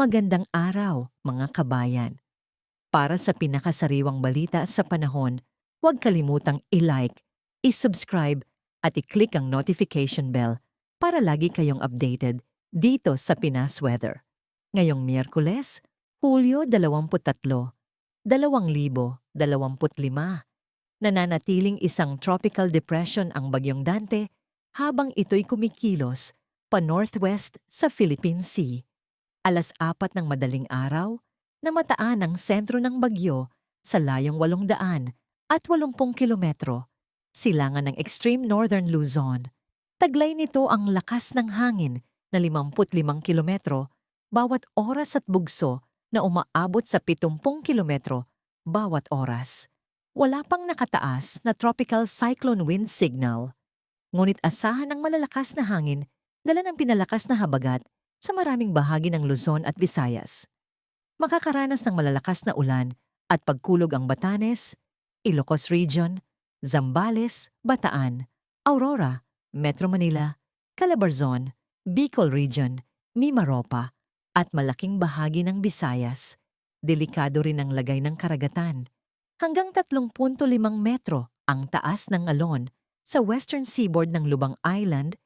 Magandang araw, mga kabayan. Para sa pinakasariwang balita sa panahon, huwag kalimutang i-like, i-subscribe at i-click ang notification bell para lagi kayong updated dito sa Pinas Weather. Ngayong Miyerkules, Hulyo 23, 2025, nananatiling isang tropical depression ang Bagyong Dante habang ito'y kumikilos pa northwest sa Philippine Sea. Alas apat ng madaling araw, namataan ang sentro ng bagyo sa layong 800 at 80 kilometro, silangan ng extreme northern Luzon. Taglay nito ang lakas ng hangin na 55 kilometro bawat oras at bugso na umaabot sa 70 kilometro bawat oras. Wala pang nakataas na tropical cyclone wind signal. Ngunit asahan ng malalakas na hangin dala ng pinalakas na habagat sa maraming bahagi ng Luzon at Visayas. Makakaranas ng malalakas na ulan at pagkulog ang Batanes, Ilocos Region, Zambales, Bataan, Aurora, Metro Manila, Calabarzon, Bicol Region, Mimaropa, at malaking bahagi ng Visayas. Delikado rin ang lagay ng karagatan. Hanggang 3.5 metro ang taas ng alon sa western seaboard ng Lubang Island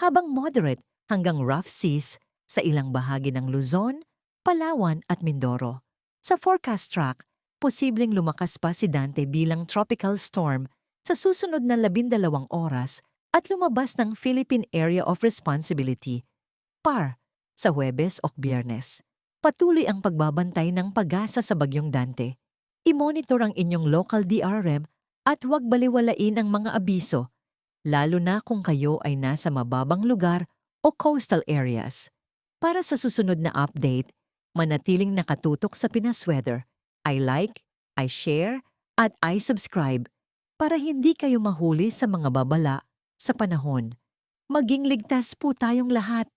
habang moderate hanggang rough seas sa ilang bahagi ng Luzon, Palawan at Mindoro. Sa forecast track, posibleng lumakas pa si Dante bilang tropical storm sa susunod na labindalawang oras at lumabas ng Philippine Area of Responsibility, PAR, sa Huwebes o Biyernes. Patuloy ang pagbabantay ng pag-asa sa Bagyong Dante. I-monitor ang inyong local DRM at huwag baliwalain ang mga abiso, lalo na kung kayo ay nasa mababang lugar o coastal areas. Para sa susunod na update, manatiling nakatutok sa Pinas Weather. I like, I share, at I subscribe para hindi kayo mahuli sa mga babala sa panahon. Maging ligtas po tayong lahat.